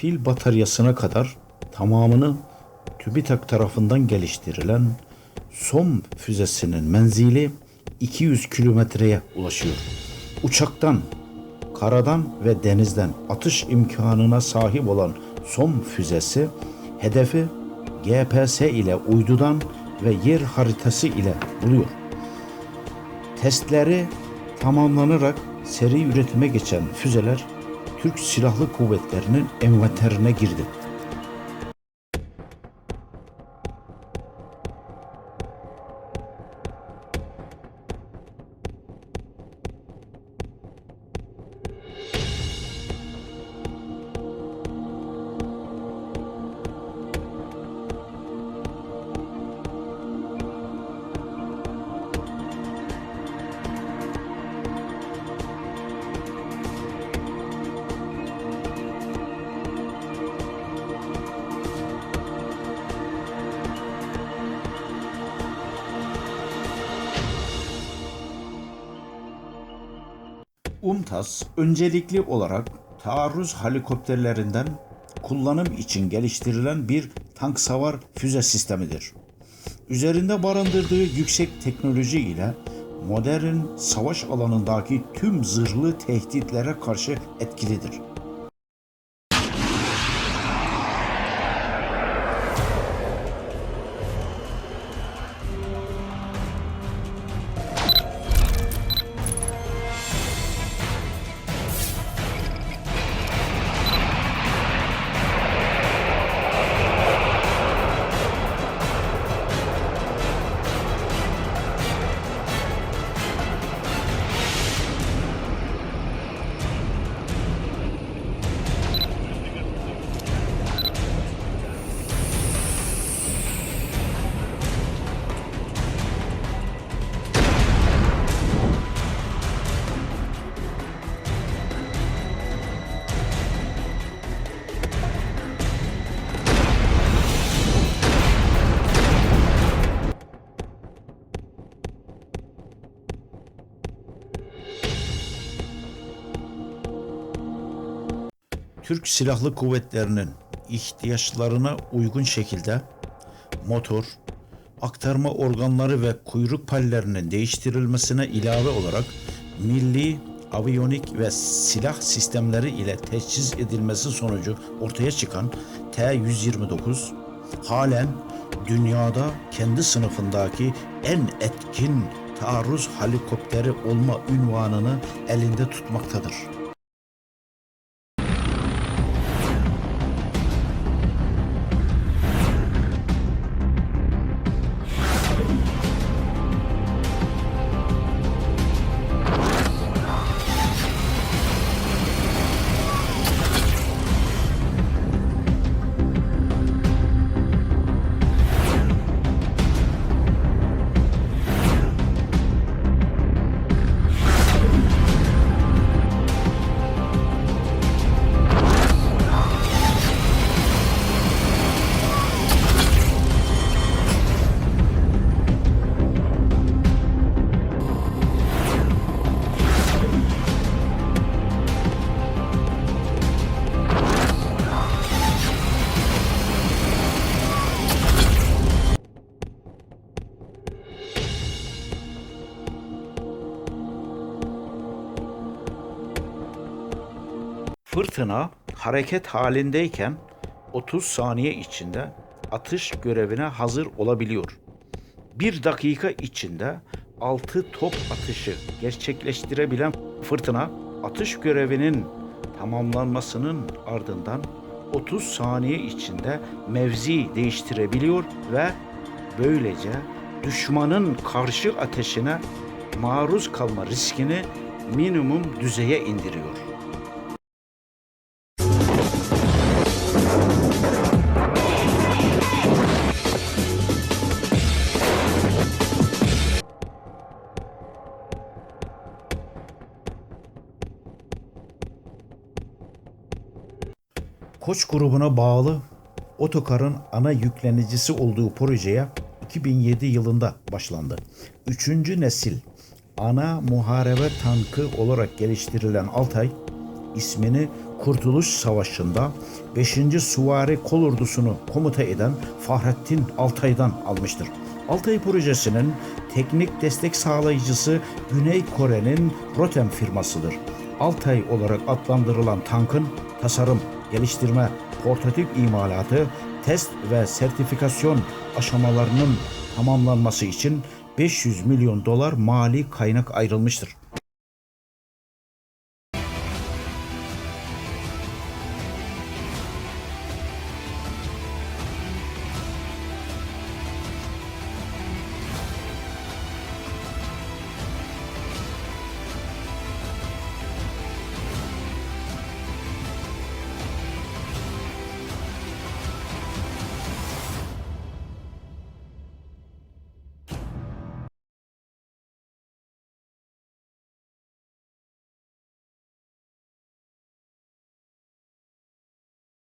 pil bataryasına kadar tamamını TÜBİTAK tarafından geliştirilen SOM füzesinin menzili 200 kilometreye ulaşıyor. Uçaktan, karadan ve denizden atış imkanına sahip olan SOM füzesi hedefi GPS ile uydudan ve yer haritası ile buluyor. Testleri tamamlanarak seri üretime geçen füzeler Türk Silahlı Kuvvetleri'nin envanterine girdi. UMTAS öncelikli olarak taarruz helikopterlerinden kullanım için geliştirilen bir tank savar füze sistemidir. Üzerinde barındırdığı yüksek teknoloji ile modern savaş alanındaki tüm zırhlı tehditlere karşı etkilidir. Türk Silahlı Kuvvetleri'nin ihtiyaçlarına uygun şekilde motor, aktarma organları ve kuyruk pallerinin değiştirilmesine ilave olarak milli aviyonik ve silah sistemleri ile teçhiz edilmesi sonucu ortaya çıkan T-129 halen dünyada kendi sınıfındaki en etkin taarruz helikopteri olma ünvanını elinde tutmaktadır. Fırtına hareket halindeyken 30 saniye içinde atış görevine hazır olabiliyor. Bir dakika içinde 6 top atışı gerçekleştirebilen fırtına atış görevinin tamamlanmasının ardından 30 saniye içinde mevzi değiştirebiliyor ve böylece düşmanın karşı ateşine maruz kalma riskini minimum düzeye indiriyor. Koç grubuna bağlı Otokar'ın ana yüklenicisi olduğu projeye 2007 yılında başlandı. Üçüncü nesil ana muharebe tankı olarak geliştirilen Altay, ismini Kurtuluş Savaşı'nda 5. Suvari Kolordusunu komuta eden Fahrettin Altay'dan almıştır. Altay projesinin teknik destek sağlayıcısı Güney Kore'nin Rotem firmasıdır. Altay olarak adlandırılan tankın tasarım, geliştirme, prototip imalatı, test ve sertifikasyon aşamalarının tamamlanması için 500 milyon dolar mali kaynak ayrılmıştır.